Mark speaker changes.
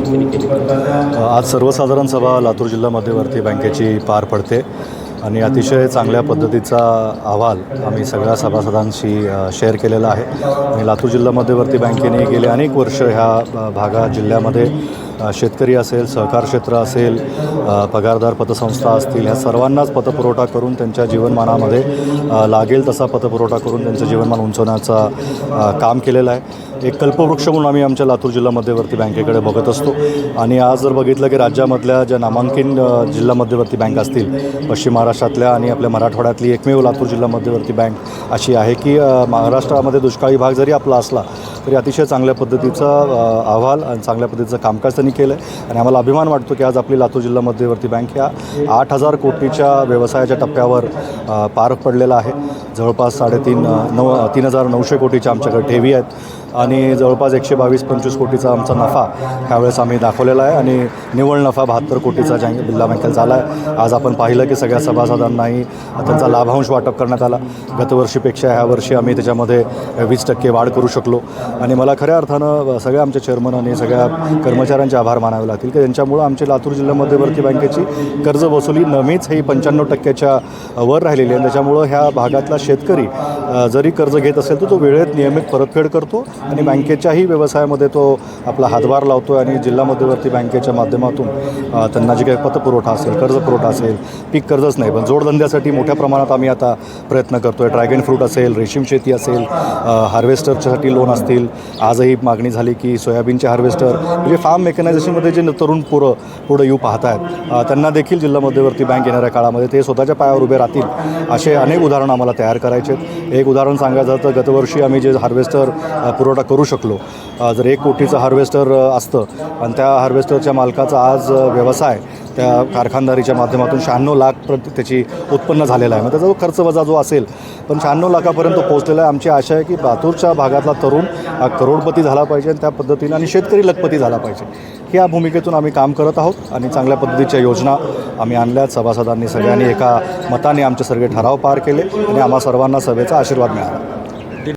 Speaker 1: आज सर्वसाधारण सभा लातूर जिल्हा मध्यवर्ती बँकेची पार पडते आणि अतिशय चांगल्या पद्धतीचा अहवाल आम्ही सगळ्या सभासदांशी शेअर केलेला आहे. आणि लातूर जिल्हा मध्यवर्ती बँकेने गेले अनेक वर्ष ह्या भागा जिल्ह्यामध्ये शेतकरी असेल सहकार क्षेत्र असेल पगारदार पतसंस्था असतील ह्या सर्वांनाच पतपुरवठा करून त्यांच्या जीवनमानामध्ये लागेल तसा पतपुरवठा करून त्यांचं जीवनमान उंचवण्याचा काम केलेलं आहे. एक कल्पवृक्ष म्हणून आम्ही आमच्या लातूर जिल्हा मध्यवर्ती बँकेकडे बघत असतो. आणि आज जर बघितलं की राज्यामधल्या ज्या नामांकित जिल्हा मध्यवर्ती बँक असतील पश्चिम महाराष्ट्रातल्या आणि आपल्या मराठवाड्यातली एकमेव लातूर जिल्हा मध्यवर्ती बँक अशी आहे की महाराष्ट्रामध्ये दुष्काळी भाग जरी आपला असला तरी अतिशय चांगल्या पद्धतीचा अहवाल आणि चांगल्या पद्धतीचं कामकाज त्यांनी केलं आहे आणि आम्हाला अभिमान वाटतो की आज आपली लातूर जिल्हा मध्यवर्ती बँक ह्या आठ हजार कोटीच्या व्यवसायाच्या टप्प्यावर पार पडलेला आहे. जवळपास साडेतीन नऊ तीन हजार नऊशे कोटीच्या आमच्याकडे ठेवी आहेत. आणि जवळपास एकशे बावीस पंचवीस कोटीचा आमचा नफा ह्यावेळेस आम्ही दाखवलेला आहे. आणि निव्वळ नफा बहात्तर कोटीचा जँग जिल्हा बँकेत झाला आहे. आज आपण पाहिलं की सगळ्या सभासदांनाही त्यांचा लाभांश वाटप करण्यात आला. गतवर्षीपेक्षा ह्या वर्षी आम्ही त्याच्यामध्ये वीस टक्के वाढ करू शकलो. आणि मला खऱ्या अर्थानं सगळ्या आमच्या चेअरमन आणि सगळ्या कर्मचाऱ्यांचे आभार मानावे लागतील की त्यांच्यामुळं आमच्या लातूर जिल्हा मध्यवर्ती बँकेची कर्ज वसुली नमीच ही पंच्याण्णव टक्क्याच्या वर राहिलेली आहे. त्याच्यामुळं ह्या भागातला शेतकरी जरी कर्ज घेत असेल तर तो वेळेत नियमित परतफेड करतो आणि बँकेच्याही व्यवसायामध्ये तो आपला हातभार लावतो आणि जिल्हा मध्यवर्ती बँकेच्या माध्यमातून त्यांना जे काही पतपुरवठा असेल कर्ज पुरवठा असेल पीक कर्जच नाही पण जोडधंद्यासाठी मोठ्या प्रमाणात आम्ही आता प्रयत्न करतो आहे ड्रॅगन फ्रूट असेल रेशीम शेती असेल हार्वेस्टरच्यासाठी लोन असतील आजही मागणी झाली की सोयाबीनचे हार्वेस्टर म्हणजे फार्म मेकनायझेशनमध्ये जे तरुण पुरं पुढं येऊ पाहत आहेत त्यांना देखील जिल्हा मध्यवर्ती बँक येणाऱ्या काळामध्ये ते स्वतःच्या पायावर उभे राहतील असे अनेक उदाहरणं आम्हाला तयार करायचे आहेत. एक उदाहरण सांगायचं तर गतवर्षी आम्ही जे हार्वेस्टर पुरवठा करू शकलो जर एक कोटीचं हार्वेस्टर असतं आणि त्या हार्वेस्टरच्या मालकाचा आज व्यवसाय त्या कारखानदारीच्या माध्यमातून शहाण्णव लाख प्रति त्याची उत्पन्न झालेलं आहे. मग त्याचा जो खर्च वजा जो असेल पण शहाण्णव लाखापर्यंत पोहोचलेला आहे. आमची आशा आहे की लातूरच्या भागातला तरुण हा करोडपती झाला पाहिजे आणि त्या पद्धतीनं आणि शेतकरी लखपती झाला पाहिजे. ह्या भूमिकेतून आम्ही काम करत आहोत आणि चांगल्या पद्धतीच्या योजना आम्ही आणल्यात सभासदांनी सगळ्यांनी एका मताने आमचे सगळे ठराव पार केले आणि आम्हा सर्वांना सभेचा आशीर्वाद मिळाला.